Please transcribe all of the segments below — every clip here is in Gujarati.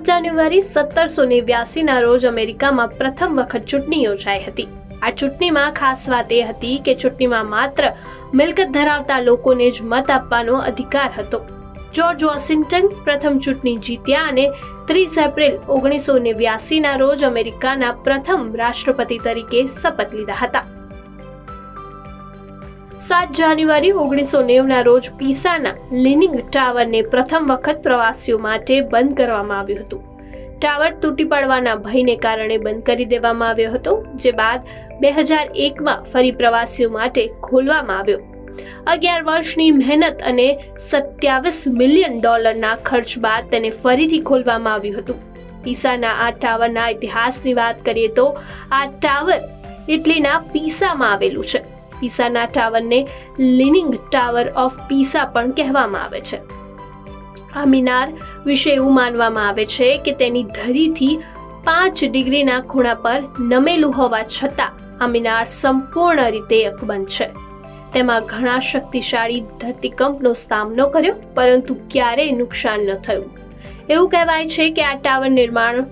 સાત જાન્યુઆરી સત્તરસો નેવ્યાસીના રોજ અમેરિકામાં પ્રથમ વખત ચૂંટણી યોજાઈ હતી. આ ચૂંટણીમાં ખાસ વાત એ હતી કે ચૂંટણીમાં માત્ર મિલકત ધરાવતા લોકોને જ મત આપવાનો અધિકાર હતો. જ્યોર્જ વોશિંગ્ટન પ્રથમ ચૂંટણી જીત્યા અને ત્રીસ એપ્રિલ ઓગણીસો નેવ્યાસીના રોજ અમેરિકાના પ્રથમ રાષ્ટ્રપતિ તરીકે શપથ લીધા હતા. સાત જાન્યુઆરી ઓગણીસો નેવના રોજ પીસાના લિનિંગ ટાવરને પ્રથમ વખત પ્રવાસીઓ માટે બંધ કરવામાં આવ્યું હતું. ટાવર તૂટી પડવાના ભયને કારણે બંધ કરી દેવામાં આવ્યો હતો, જે બાદ બે હજાર એકમાં ફરી પ્રવાસીઓ માટે ખોલવામાં આવ્યો. અગિયાર વર્ષની મહેનત અને સત્યાવીસ મિલિયન ડોલરના ખર્ચ બાદ તેને ફરીથી ખોલવામાં આવ્યું હતું. પીસાના આ ટાવરના ઇતિહાસની વાત કરીએ તો આ ટાવર ઇટલીના પીસામાં આવેલું છે. પીસાના ટાવરને લિનિંગ ટાવર ઓફ પીસા પણ કહેવામાં આવે છે. આ મિનાર વિશે એવું માનવામાં આવે છે કે તેની ધરીથી પાંચ ડિગ્રીના ખૂણા પર નમેલું હોવા છતાં આ મિનાર સંપૂર્ણ રીતે અકબંધ છે. તેમાં ઘણા શક્તિશાળી ધરતીકંપનો સામનો કર્યો, પરંતુ ક્યારેય નુકસાન ન થયું. એવું કહેવાય છે કે આ ટાવર નિર્માણ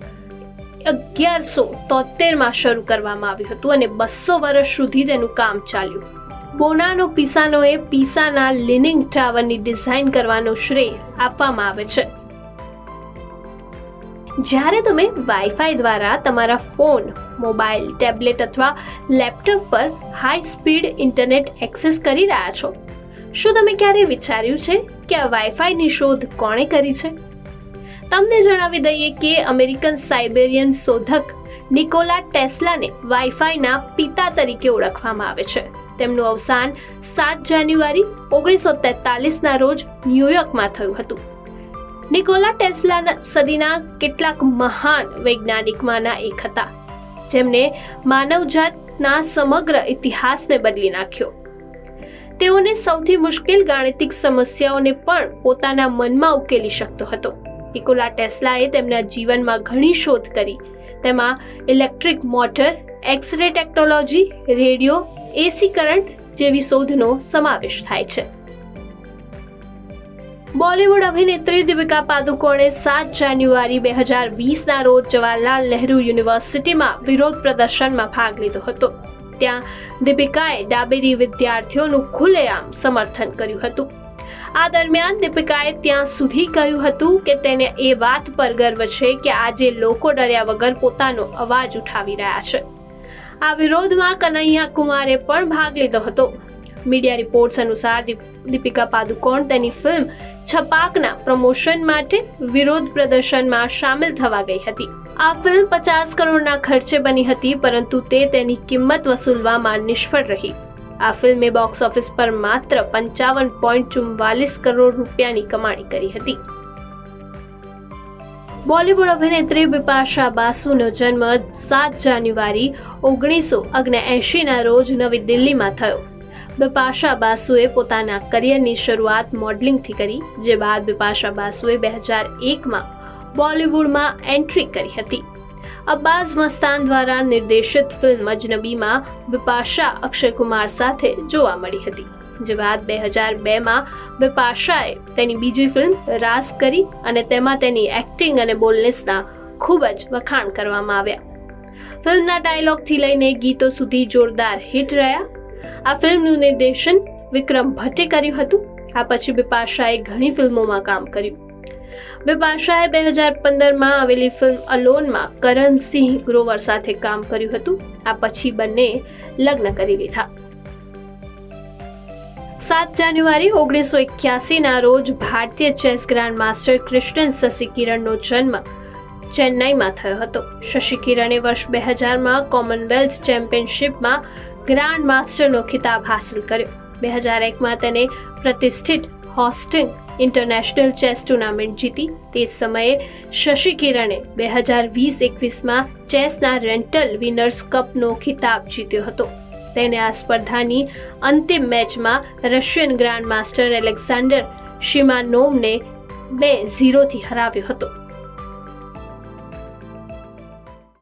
અગિયારસો તોતેરમાં શરૂ કરવામાં આવ્યું હતું અને બસો વર્ષ સુધી તેનું કામ ચાલ્યું. બોનાનો પીસાનોએ પીસાના લિનિંગ ટાવરની ડિઝાઇન કરવાનો શ્રેય આપવામાં આવે છે. જ્યારે તમે વાઈફાઈ દ્વારા તમારા ફોન, મોબાઈલ, ટેબ્લેટ અથવા લેપટોપ પર હાઈ સ્પીડ ઇન્ટરનેટ એક્સેસ કરી રહ્યા છો, શું તમે ક્યારેય વિચાર્યું છે કે આ વાઈફાઈની શોધ કોણે કરી છે? તમને જણાવી દઈએ કે અમેરિકન સાઇબેરિયન શોધક નિકોલા ટેસ્લાને વાઈફાઈના પિતા તરીકે ઓળખવામાં આવે છે. તેમનું અવસાન સાત જાન્યુઆરી ઓગણીસો તેતાલીસના રોજ ન્યુયોર્કમાં થયું હતું. નિકોલા ટેસ્લાના સદીના કેટલાક મહાન વૈજ્ઞાનિકમાંના એક હતા. જેમને માનવજાતના સમગ્ર ઇતિહાસને બદલી નાખ્યો. તેઓને સૌથી મુશ્કેલ ગાણિતિક સમસ્યાઓને પણ પોતાના મનમાં ઉકેલી શકતો હતો. નિકોલા ટેસ્લાએ તેમના જીવનમાં ઘણી શોધ કરી. તેમાં electric motor x ray technology, radio AC current જેવી શોધનો સમાવેશ થાય છે. બોલિવૂડ અભિનેત્રી દીપિકા પાદુકોણે સાત જાન્યુઆરી બે હજાર વીસના રોજ જવાહરલાલ નહેરુ યુનિવર્સિટીમાં વિરોધ પ્રદર્શનમાં ભાગ લીધો હતો. ત્યાં દીપિકાએ ડાબેરી વિદ્યાર્થીઓનું ખુલ્લેઆમ સમર્થન કર્યું હતું. આ દરમિયાન દીપિકાએ ત્યાં સુધી કહ્યું હતું કે તેને એ વાત પર ગર્વ છે કે આજે લોકો ડર્યા વગર પોતાનો અવાજ ઉઠાવી રહ્યા છે. આ વિરોધમાં કનૈયા કુમારે પણ ભાગ લીધો હતો. મીડિયા રિપોર્ટ્સ અનુસાર દીપિકા પાદુકોણ તેની ફિલ્મ છપાકના પ્રમોશન માટે વિરોધ પ્રદર્શનમાં સામેલ થવા ગઈ હતી. આ ફિલ્મ પચાસ કરોડના ખર્ચે બની હતી, પરંતુ તે તેની કિંમત વસૂલવામાં નિષ્ફળ રહી. આ ફિલ્મે બોક્સ ઓફિસ પર માત્ર પંચાવન પોઈન્ટ ચુમ્વાલીસ કરોડ રૂપિયાની કમાણી કરી હતી. બોલિવૂડ અભિનેત્રી બિપાશા બાસુનો જન્મ સાત જાન્યુઆરી ઓગણીસો ઓગણએંશીના રોજ નવી દિલ્હીમાં થયો. બિપાશા બાસુએ પોતાના કરિયરની શરૂઆત મોડલિંગથી કરી, જે બાદ બિપાશા બાસુએ બે હજાર એકમાં બોલિવૂડમાં એન્ટ્રી કરી હતી. અબ્બાસ મસ્તાન દ્વારા નિર્દેશિત ફિલ્મ અજનબીમાં બિપાશા અક્ષય કુમાર સાથે જોવા મળી હતી. જે બાદ બે હજાર બેમાં બિપાશાએ તેની બીજી ફિલ્મ રાસ કરી અને તેમાં તેની એક્ટિંગ અને બોલનેસના ખૂબ જ વખાણ કરવામાં આવ્યા. ફિલ્મના ડાયલોગથી લઈને ગીતો સુધી જોરદાર હિટ રહ્યા. આ ફિલ્મનું નિર્દેશન વિક્રમ ભટ્ટે કર્યું હતું. આ પછી બિપાશાએ ઘણી ફિલ્મોમાં કામ કર્યું. બિપાશાએ બે હજાર પંદરમાં આવેલી ફિલ્મ અલોનમાં કરણ સિંહ ગ્રોવર સાથે કામ કર્યું હતું. આ પછી બંને લગ્ન કરી લીધા. સાત જાન્યુઆરી ઓગણીસો એક્યાસીના રોજ ભારતીય chess grand master Krishnan Sasi કિરણનો જન્મ ચેન્નાઈમાં થયો હતો. શશી કિરણે વર્ષ બે હજારમાં કોમનવેલ્થ ચેમ્પિયનશિપમાં ગ્રાન્ડ માસ્ટરનો ખિતાબ હાંસલ કર્યો. બે હજાર એકમાં તેને પ્રતિષ્ઠિત હોસ્ટિંગ ઇન્ટરનેશનલ ચેસ ટુર્નામેન્ટ જીતી તે સમયે શશી કિરણે બે હજાર વીસ એકવીસમાં ચેસના રેન્ટલ વિનર્સ કપનો ખિતાબ જીત્યો હતો. તેને આ સ્પર્ધાની અંતિમ મેચમાં રશિયન ગ્રાન્ડ માસ્ટર એલેક્ઝાન્ડર શિમાનોવને બે ઝીરોથી હરાવ્યો હતો.